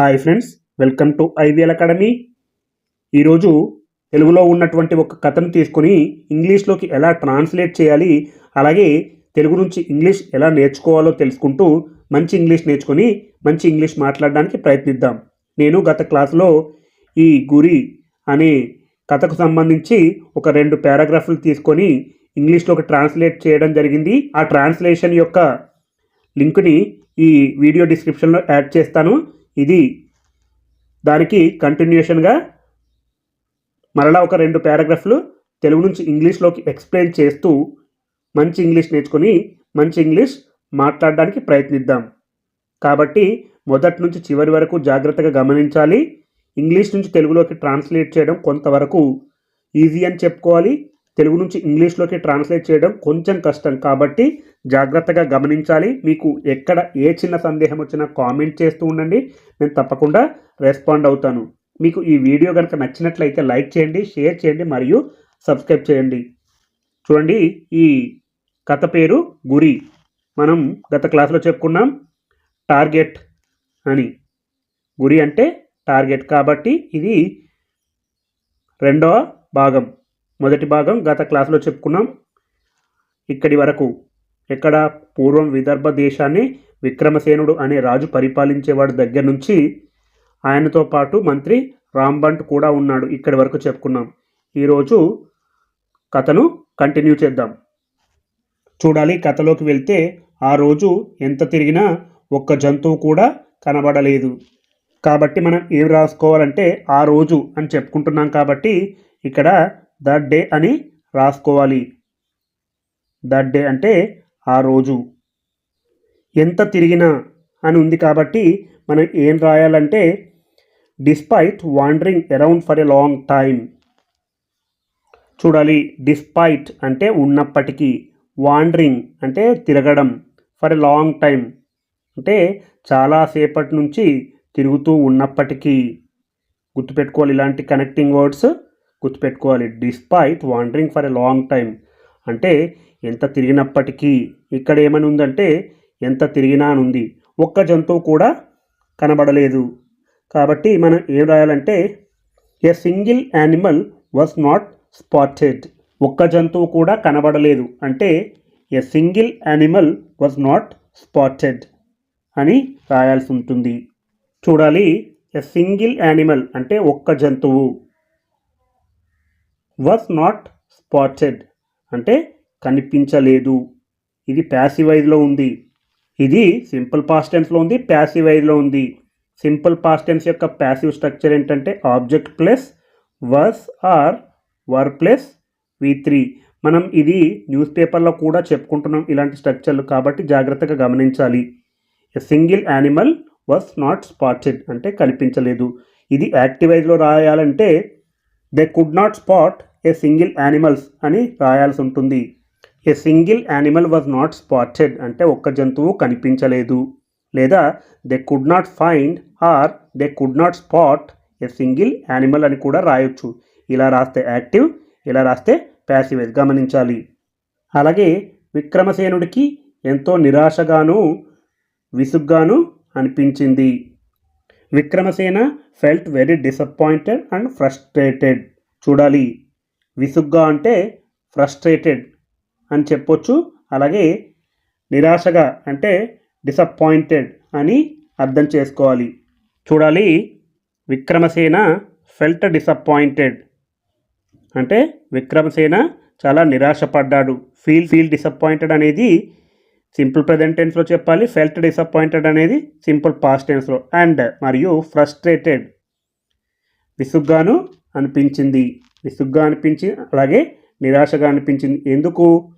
Hi friends welcome to IVL academy. ఈరోజు తెలుగులో ఉన్నటువంటి ఒక కథను తీసుకొని ఇంగ్లీష్లోకి ఎలా ట్రాన్స్లేట్ చేయాలి అలాగే తెలుగు నుంచి ఇంగ్లీష్ ఎలా నేర్చుకోవాలో తెలుసుకుంటూ మంచి ఇంగ్లీష్ నేర్చుకొని మంచి ఇంగ్లీష్ మాట్లాడడానికి ప్రయత్నిద్దాం. నేను గత క్లాసులో ఈ గురి అనే కథకు సంబంధించి ఒక రెండు పారాగ్రాఫ్లు తీసుకొని ఇంగ్లీష్లోకి ట్రాన్స్లేట్ చేయడం జరిగింది. ఆ ట్రాన్స్లేషన్ యొక్క లింక్ని ఈ వీడియో డిస్క్రిప్షన్లో యాడ్ చేస్తాను. ఇది దానికి కంటిన్యూషన్గా మరలా ఒక రెండు పారాగ్రాఫ్లు తెలుగు నుంచి ఇంగ్లీష్లోకి ఎక్స్ప్లెయిన్ చేస్తూ మంచి ఇంగ్లీష్ నేర్చుకొని మంచి ఇంగ్లీష్ మాట్లాడడానికి ప్రయత్నిద్దాం. కాబట్టి మొదటి నుంచి చివరి వరకు జాగ్రత్తగా గమనించాలి. ఇంగ్లీష్ నుంచి తెలుగులోకి ట్రాన్స్లేట్ చేయడం కొంతవరకు ఈజీ అని చెప్పుకోవాలి. తెలుగు నుంచి ఇంగ్లీష్లోకి ట్రాన్స్లేట్ చేయడం కొంచెం కష్టం. కాబట్టి జాగ్రత్తగా గమనించాలి. మీకు ఎక్కడ ఏ చిన్న సందేహం వచ్చినా కామెంట్ చేస్తూ ఉండండి. నేను తప్పకుండా రెస్పాండ్ అవుతాను. మీకు ఈ వీడియో కనుక నచ్చినట్లయితే లైక్ చేయండి షేర్ చేయండి మరియు సబ్స్క్రైబ్ చేయండి. చూడండి ఈ కథ పేరు గురి. మనం గత క్లాస్లో చెప్పుకున్నాం టార్గెట్ అని. గురి అంటే టార్గెట్ కాబట్టి ఇది రెండవ భాగం. మొదటి భాగం గత క్లాసులో చెప్పుకున్నాం. ఇక్కడి వరకు ఇక్కడ పూర్వం విదర్భ దేశాన్ని విక్రమసేనుడు అనే రాజు పరిపాలించేవాడి దగ్గర నుంచి ఆయనతో పాటు మంత్రి రాంబంట్ కూడా ఉన్నాడు. ఇక్కడి వరకు చెప్పుకున్నాం. ఈరోజు కథను కంటిన్యూ చేద్దాం. చూడాలి కథలోకి వెళ్తే ఆ రోజు ఎంత తిరిగినా ఒక్క జంతువు కూడా కనబడలేదు. కాబట్టి మనం ఏం రాసుకోవాలంటే ఆ రోజు అని చెప్పుకుంటున్నాం కాబట్టి ఇక్కడ ద డే అని రాసుకోవాలి. ద డే అంటే ఆ రోజు. ఎంత తిరిగినా అని ఉంది కాబట్టి మనం ఏం రాయాలంటే despite wandering around for a long time చూడాలి డిస్పైట్ అంటే ఉన్నప్పటికీ వాండరింగ్ అంటే తిరగడం ఫర్ ఎ లాంగ్ టైం అంటే చాలాసేపటి నుంచి తిరుగుతూ ఉన్నప్పటికీ. గుర్తుపెట్టుకోవాలి ఇలాంటి కనెక్టింగ్ వర్డ్స్ గుర్తుపెట్టుకోవాలి. Despite wandering for a long time అంటే ఎంత తిరిగినప్పటికీ ఇక్కడ ఏమని ఉందంటే ఎంత తిరిగినా అని ఉంది ఒక్క జంతువు కూడా కనబడలేదు. కాబట్టి మనం ఏం రాయాలంటే a single animal was not spotted. ఒక్క జంతువు కూడా కనబడలేదు. అంటే a single animal was not spotted అని రాయాల్సి ఉంటుంది చూడాలి ఎ సింగిల్ యానిమల్ అంటే ఒక్క జంతువు వాజ్ నాట్ స్పాటెడ్. అంటే కనిపించలేదు. ఇది ప్యాసివైజ్లో ఉంది. ఇది సింపుల్ పాస్ట్ టెన్స్లో ఉంది ప్యాసివైజ్లో ఉంది. సింపుల్ పాస్ట్ టెన్స్ యొక్క ప్యాసివ్ స్ట్రక్చర్ ఏంటంటే object plus was or were plus V three. మనం ఇది న్యూస్ పేపర్లో కూడా చెప్పుకుంటున్నాం ఇలాంటి స్ట్రక్చర్లు కాబట్టి జాగ్రత్తగా గమనించాలి. A single animal was not spotted అంటే కనిపించలేదు. ఇది యాక్టివైజ్లో రాయాలంటే they could not spot a single animals అని రాయాల్సి ఉంటుంది. A single animal was not spotted అంటే ఒక్క జంతువు కనిపించలేదు. లేదా they could not find or they could not spot a single animal అని కూడా రాయొచ్చు. ఇలా రాస్తే యాక్టివ్ ఇలా రాస్తే ప్యాసివ్ గమనించాలి. అలాగే విక్రమసేనుడికి ఎంతో నిరాశగాను విసుగ్గాను అనిపించింది. Vikramasena felt very disappointed and frustrated చూడాలి. విసుగ్గా అంటే ఫ్రస్ట్రేటెడ్ అని చెప్పొచ్చు. అలాగే నిరాశగా అంటే డిసప్పాయింటెడ్ అని అర్థం చేసుకోవాలి. చూడాలి. విక్రమసేన ఫెల్ట్ డిసప్పాయింటెడ్ అంటే విక్రమసేన చాలా నిరాశపడ్డాడు. ఫీల్ ఫీల్ డిసప్పాయింటెడ్ అనేది సింపుల్ ప్రజెంట్ టెన్స్లో చెప్పాలి. ఫెల్ట్ డిసప్పాయింటెడ్ అనేది సింపుల్ పాస్ట్ టెన్స్లో అండ్ మరియు ఫ్రస్ట్రేటెడ్ విసుగ్గాను అనిపించింది. విసుగ్గా అనిపించి అలాగే నిరాశగా అనిపించింది. ఎందుకు?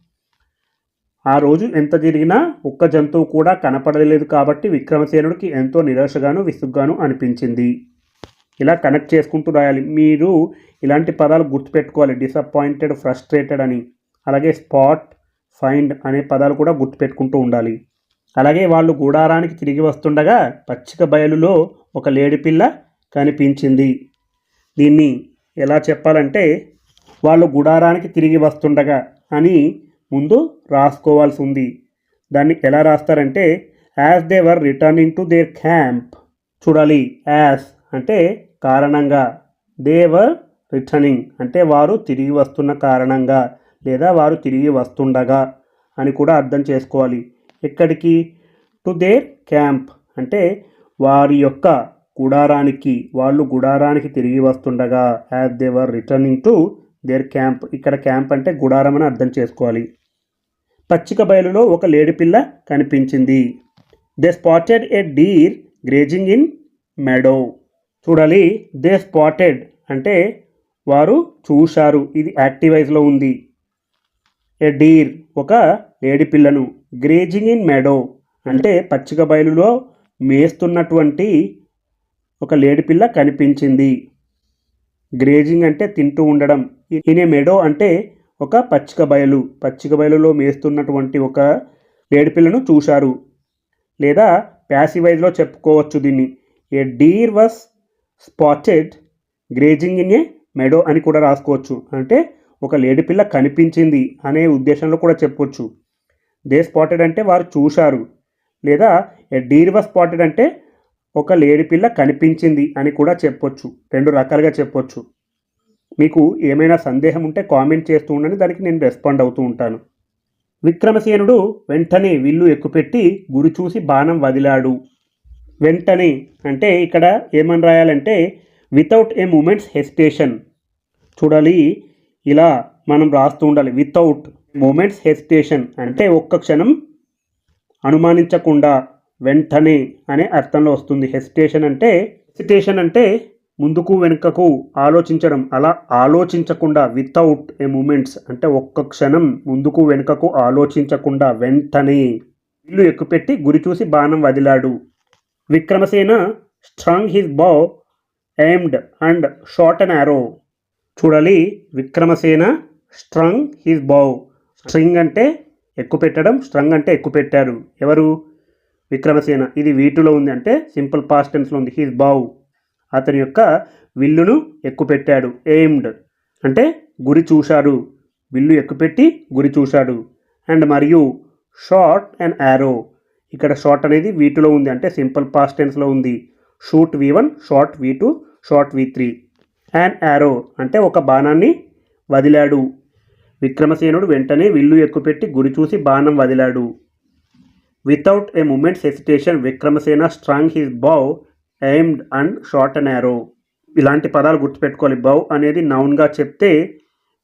ఆ రోజు ఎంత జరిగినా ఒక్క జంతువు కూడా కనపడలేదు కాబట్టి విక్రమసేనుడికి ఎంతో నిరాశగాను విసుగ్గాను అనిపించింది. ఇలా కనెక్ట్ చేసుకుంటూ రాయాలి. మీరు ఇలాంటి పదాలు గుర్తుపెట్టుకోవాలి. డిసప్పాయింటెడ్ ఫ్రస్ట్రేటెడ్ అని. అలాగే స్పాట్ ఫైండ్ అనే పదాలు కూడా గుర్తుపెట్టుకుంటూ ఉండాలి. అలాగే వాళ్ళు గూడారానికి తిరిగి వస్తుండగా పచ్చిక బయలులో ఒక లేడిపిల్ల కనిపించింది. దీన్ని ఎలా చెప్పాలంటే వాళ్ళు గుడారానికి తిరిగి వస్తుండగా అని ముందు రాసుకోవాల్సి ఉంది దాన్ని ఎలా రాస్తారంటే as they were returning to their camp చూడాలి యాస్ అంటే కారణంగా. దే వర్ రిటర్నింగ్ అంటే వారు తిరిగి వస్తున్న కారణంగా లేదా వారు తిరిగి వస్తుండగా అని కూడా అర్థం చేసుకోవాలి. ఎక్కడికి? టు దేర్ క్యాంప్ అంటే వారి యొక్క గుడారానికి వాళ్ళు గుడారానికి తిరిగి వస్తుండగా. As they were returning to their camp ఇక్కడ క్యాంప్ అంటే గుడారం అని అర్థం చేసుకోవాలి. పచ్చిక బయలులో ఒక లేడిపిల్ల కనిపించింది. They spotted a deer grazing in meadow చూడాలి దే స్పాటెడ్ అంటే వారు చూశారు ఇది యాక్టివైజ్లో ఉంది. ఏ డీర్ ఒక లేడిపిల్లను గ్రేజింగ్ ఇన్ మెడో అంటే పచ్చిక బయలులో మేస్తున్నటువంటి ఒక లేడిపిల్ల కనిపించింది. గ్రేజింగ్ అంటే తింటూ ఉండడం. ఇనే మెడో అంటే ఒక పచ్చిక బయలు. పచ్చిక బయలులో మేస్తున్నటువంటి ఒక లేడిపిల్లను చూశారు. లేదా ప్యాసివైజ్లో చెప్పుకోవచ్చు దీన్ని. A deer was spotted grazing in a meadow అని కూడా రాసుకోవచ్చు. అంటే ఒక లేడి పిల్ల కనిపించింది అనే ఉద్దేశంలో కూడా చెప్పొచ్చు. దే స్పాటెడ్ అంటే వారు చూశారు. లేదా ఏ డీర్ వాస్ స్పాటెడ్ అంటే ఒక లేడి పిల్ల కనిపించింది అని కూడా చెప్పొచ్చు. రెండు రకాలుగా చెప్పొచ్చు. మీకు ఏమైనా సందేహం ఉంటే కామెంట్ చేస్తూ ఉండని దానికి నేను రెస్పాండ్ అవుతూ ఉంటాను. విక్రమసేనుడు వెంటనే విల్లు ఎక్కుపెట్టి గురి చూసి బాణం వదిలాడు. వెంటనే అంటే ఇక్కడ ఏమని రాయాలంటే వితౌట్ ఏ మూమెంట్స్ హెసిటేషన్ చూడాలి ఇలా మనం రాస్తూ ఉండాలి వితౌట్ మూమెంట్స్ హెసిటేషన్ అంటే ఒక్క క్షణం అనుమానించకుండా వెంటనే అనే అర్థంలో వస్తుంది. హెసిటేషన్ అంటే హెసిటేషన్ అంటే ముందుకు వెనుకకు ఆలోచించడం అలా ఆలోచించకుండా వితౌట్ ఏ మూమెంట్స్ అంటే ఒక్క క్షణం ముందుకు వెనుకకు ఆలోచించకుండా వెంటనే ఇల్లు ఎక్కుపెట్టి గురి చూసి బాణం వదిలాడు. Vikramasena strung his bow aimed and shot and arrow చూడాలి విక్రమసేన స్ట్రంగ్ హిజ్ బౌ స్ట్రింగ్ అంటే ఎక్కువ పెట్టడం స్ట్రంగ్ అంటే ఎక్కువ పెట్టారు ఎవరు? విక్రమసేన. ఇది వీటిలో ఉంది అంటే సింపుల్ పాస్ట్ టెన్స్లో ఉంది. హిస్ బౌ అతని యొక్క విల్లును ఎక్కుపెట్టాడు. ఎయిమ్డ్ అంటే గురి చూశాడు. విల్లు ఎక్కుపెట్టి గురి చూశాడు. అండ్ మరియు షార్ట్ అండ్ యారో. ఇక్కడ షార్ట్ అనేది వీటిలో ఉంది. అంటే సింపుల్ పాస్ట్ టెన్స్లో ఉంది. Shoot V one shot V two shot V three. And arrow అంటే ఒక బాణాన్ని వదిలాడు. విక్రమసేనుడు వెంటనే విల్లు ఎక్కుపెట్టి గురి చూసి బాణం వదిలాడు. Without a moment's hesitation Vikramasena strung his bow aimed and shot and arrow ఇలాంటి పదాలు గుర్తుపెట్టుకోవాలి. బౌ అనేది నౌన్గా చెప్తే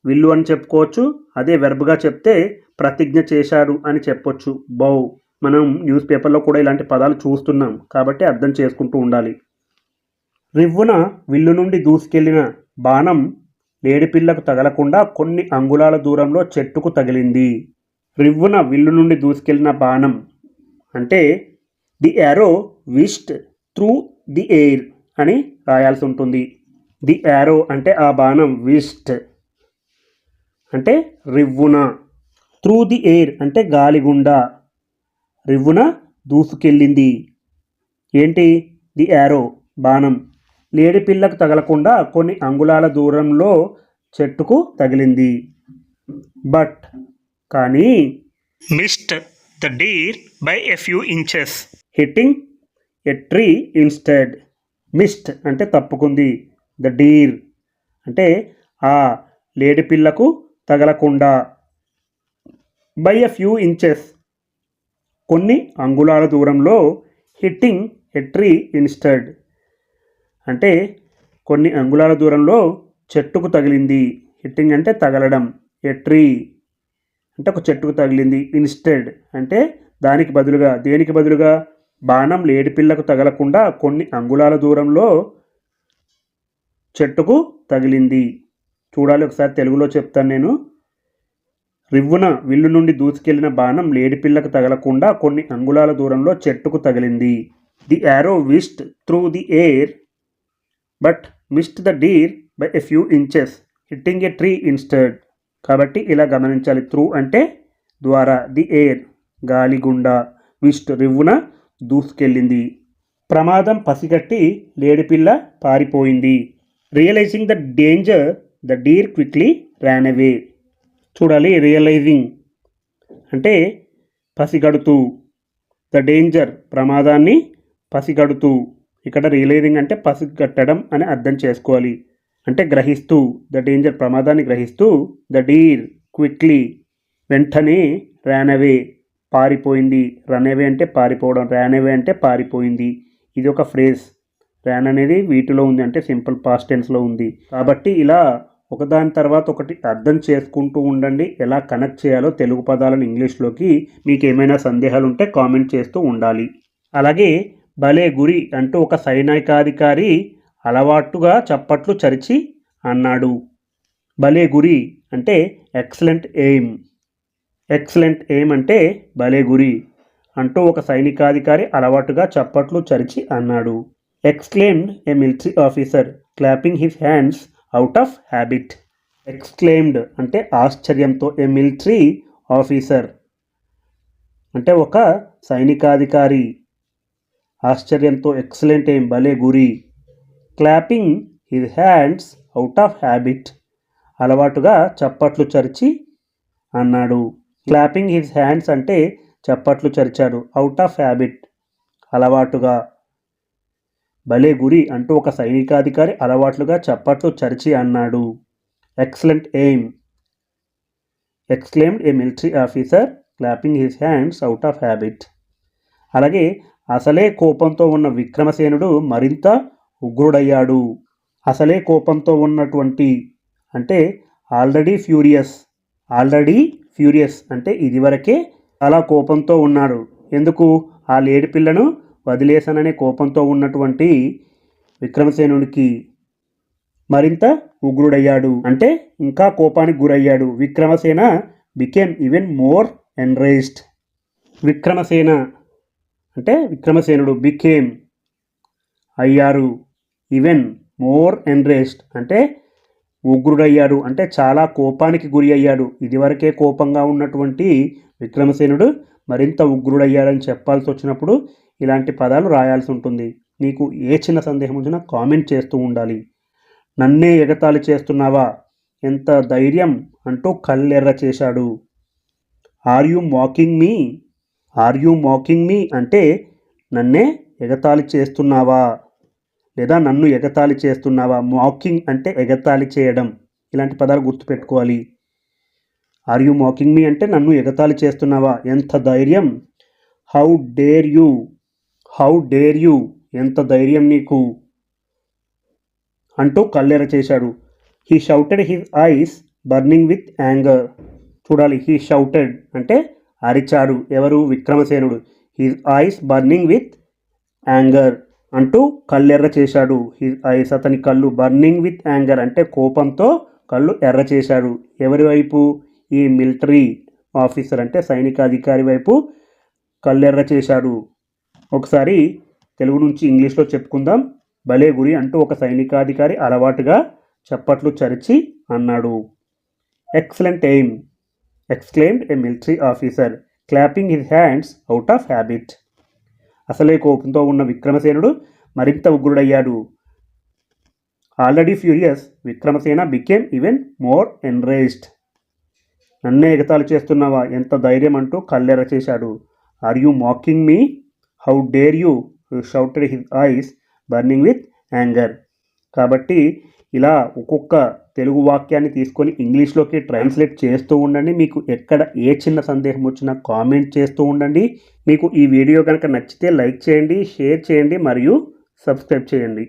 విల్లు అని చెప్పుకోవచ్చు. అదే వెర్బ్గా చెప్తే ప్రతిజ్ఞ చేశాడు అని చెప్పొచ్చు. బౌ. మనం న్యూస్ పేపర్లో కూడా ఇలాంటి పదాలు చూస్తున్నాం. కాబట్టి అర్థం చేసుకుంటూ ఉండాలి. రివ్వున విల్లు నుండి దూసుకెళ్ళిన బాణం లేడిపిల్లకు తగలకుండా కొన్ని అంగుళాల దూరంలో చెట్టుకు తగిలింది. రివ్వున విల్లు నుండి దూసుకెళ్ళిన బాణం అంటే the arrow whizzed through the air అని రాయాల్సి ఉంటుంది. ది యారో అంటే ఆ బాణం విస్ట్. అంటే రివ్వున. త్రూ ది ఎయిర్ అంటే గాలిగుండా. రివ్వున దూసుకెళ్ళింది. ఏంటి? ది యారో బాణం. లేడి పిల్లకు తగలకుండా కొన్ని అంగుళాల దూరంలో చెట్టుకు తగిలింది. బట్ కానీ missed the deer by a few inches. Hitting a tree instead missed అంటే తప్పుకుంది. ద డీర్ అంటే ఆ లేడి పిల్లకు తగలకుండా. బై ఎ ఫ్యూ ఇంచెస్ కొన్ని అంగుళాల దూరంలో హిట్టింగ్ ఎ ట్రీ ఇన్స్టెడ్ అంటే కొన్ని అంగుళాల దూరంలో చెట్టుకు తగిలింది. హిట్టింగ్ అంటే తగలడం. ఎ ట్రీ అంటే ఒక చెట్టుకు తగిలింది. ఇన్స్టెడ్ అంటే దానికి బదులుగా దేనికి బదులుగా? బాణం లేడిపిల్లకు తగలకుండా కొన్ని అంగుళాల దూరంలో చెట్టుకు తగిలింది. చూడాలి ఒకసారి తెలుగులో చెప్తాను నేను. రివ్వున విల్లు నుండి దూసుకెళ్ళిన బాణం లేడిపిల్లకు తగలకుండా కొన్ని అంగుళాల దూరంలో చెట్టుకు తగిలింది. The arrow whizzed through the air but missed the deer by a few inches hitting a tree instead కాబట్టి ఇలా గమనించాలి. త్రూ అంటే ద్వారా ది ఎయిర్ గాలి గుండా విస్ట్ రివ్వున దూసుకెళ్ళింది. ప్రమాదం పసిగట్టి లేడిపిల్ల పారిపోయింది. Realising the danger the deer quickly ran away. చూడాలి రియలైజింగ్ అంటే పసిగడుతూ. ద డేంజర్ ప్రమాదాన్ని పసిగడుతూ. ఇక్కడ రియలైజింగ్ అంటే పసిగట్టడం అని అర్థం చేసుకోవాలి. అంటే గ్రహిస్తూ ద డేంజర్ ప్రమాదాన్ని గ్రహిస్తూ ద డీర్ క్విక్లీ వెంటనే ర్యాన్ అవే. పారిపోయింది. రన్ అవే అంటే పారిపోవడం ర్యాన్ అవే అంటే పారిపోయింది. ఇది ఒక ఫ్రేజ్ ర్యాన్ అనేది వీటిలో ఉంది అంటే సింపుల్ పాస్ట్ టెన్స్లో ఉంది. కాబట్టి ఇలా ఒకదాని తర్వాత ఒకటి అర్థం చేసుకుంటూ ఉండండి. ఎలా కనెక్ట్ చేయాలో తెలుగు పదాలను ఇంగ్లీష్లోకి మీకు ఏమైనా సందేహాలు ఉంటే కామెంట్ చేస్తూ ఉండాలి. అలాగే భలే గురి అంటూ ఒక సైనికాధికారి అలవాటుగా చప్పట్లు చరిచి అన్నాడు. భలే గురి అంటే ఎక్సలెంట్ ఎయిమ్ ఎక్సలెంట్ ఏమంటే భలే గురి అంటూ ఒక సైనికాధికారి అలవాటుగా చప్పట్లు చరిచి అన్నాడు. Exclaimed a military officer clapping his hands out of habit. Exclaimed అంటే ఆశ్చర్యంతో ఏ మిలిటరీ ఆఫీసర్ అంటే ఒక సైనికాధికారి. ఆశ్చర్యంతో ఎక్సలెంట్ ఏం భలే గురి. Clapping his hands out of habit. అలవాటుగా చప్పట్లు చరిచి అన్నాడు. క్లాపింగ్ హిజ్ హ్యాండ్స్ అంటే చప్పట్లు చరిచాడు. అవుట్ ఆఫ్ హ్యాబిట్ అలవాటుగా. భలే గురి అంటూ ఒక సైనికాధికారి అలవాట్లుగా చప్పట్లు చరిచి అన్నాడు. Excellent aim exclaimed a military officer clapping his hands out of habit అలాగే అసలే కోపంతో ఉన్న విక్రమసేనుడు మరింత ఉగ్రుడయ్యాడు. అసలే కోపంతో ఉన్నటువంటి అంటే ఆల్రెడీ ఫ్యూరియస్ ఆల్రెడీ ఫ్యూరియస్ అంటే ఇదివరకే చాలా కోపంతో ఉన్నాడు. ఎందుకు? ఆ లేడి పిల్లను వదిలేశాననే కోపంతో ఉన్నటువంటి విక్రమసేనుడికి మరింత ఉగ్రుడయ్యాడు. అంటే ఇంకా కోపానికి గురయ్యాడు. Vikramasena became even more enraged. Vikramasena అంటే విక్రమసేనుడు బికేమ్ అయ్యారు. Even more enraged. అంటే ఉగ్రుడయ్యాడు. అంటే చాలా కోపానికి గురి అయ్యాడు ఇదివరకే కోపంగా ఉన్నటువంటి విక్రమసేనుడు మరింత ఉగ్రుడయ్యాడని చెప్పాల్సి వచ్చినప్పుడు ఇలాంటి పదాలు రాయాల్సి ఉంటుంది. నీకు ఏ చిన్న సందేహం వచ్చినా కామెంట్ చేస్తూ ఉండాలి. నన్నే ఎగతాళి చేస్తున్నావా? ఎంత ధైర్యం అంటూ కళ్ళెర్ర చేశాడు. Are you mocking me are you mocking me అంటే నన్నే ఎగతాళి చేస్తున్నావా? లేదా నన్ను ఎగతాళి చేస్తున్నావా? మాకింగ్ అంటే ఎగతాళి చేయడం. ఇలాంటి పదాలు గుర్తుపెట్టుకోవాలి. ఆర్ యు మాకింగ్ మీ అంటే నన్ను ఎగతాళి చేస్తున్నావా? ఎంత ధైర్యం? How dare you how dare you ఎంత ధైర్యం నీకు? అంటూ కల్లెర చేశాడు. He shouted his eyes burning with anger చూడాలి. హీ షౌటెడ్ అంటే అరిచాడు. ఎవరు? విక్రమసేనుడు. His eyes burning with anger అంటూ కళ్ళెర్ర చేశాడు. ఐస్ అతని కళ్ళు బర్నింగ్ విత్ యాంగర్ అంటే కోపంతో కళ్ళు ఎర్ర చేశాడు. ఎవరి వైపు? ఈ మిలిటరీ ఆఫీసర్ అంటే సైనికాధికారి వైపు కళ్ళెర్ర చేశాడు. ఒకసారి తెలుగు నుంచి ఇంగ్లీష్లో చెప్పుకుందాం. భలే గురి అంటూ ఒక సైనికాధికారి అలవాటుగా చప్పట్లు చరిచి అన్నాడు. Excellent aim. Exclaimed a military officer. Clapping his hands out of habit. అసలే కోపంతో ఉన్న విక్రమసేనుడు మరింత ఉగ్రుడయ్యాడు. Already furious Vikramasena became even more enraged నన్నే ఎగతాలు చేస్తున్నావా? ఎంత ధైర్యం అంటూ కళ్ళెర చేశాడు. Are you mocking me how dare you shouted his eyes burning with anger కాబట్టి ఇలా ఒక్కొక్క తెలుగు వాక్యాన్ని తీసుకొని ఇంగ్లీష్లోకి ట్రాన్స్లేట్ చేస్తూ ఉండండి. మీకు ఎక్కడ ఏ చిన్న సందేహం వచ్చినా కామెంట్ చేస్తూ ఉండండి. మీకు ఈ వీడియో కనుక నచ్చితే లైక్ చేయండి షేర్ చేయండి మరియు సబ్స్క్రైబ్ చేయండి.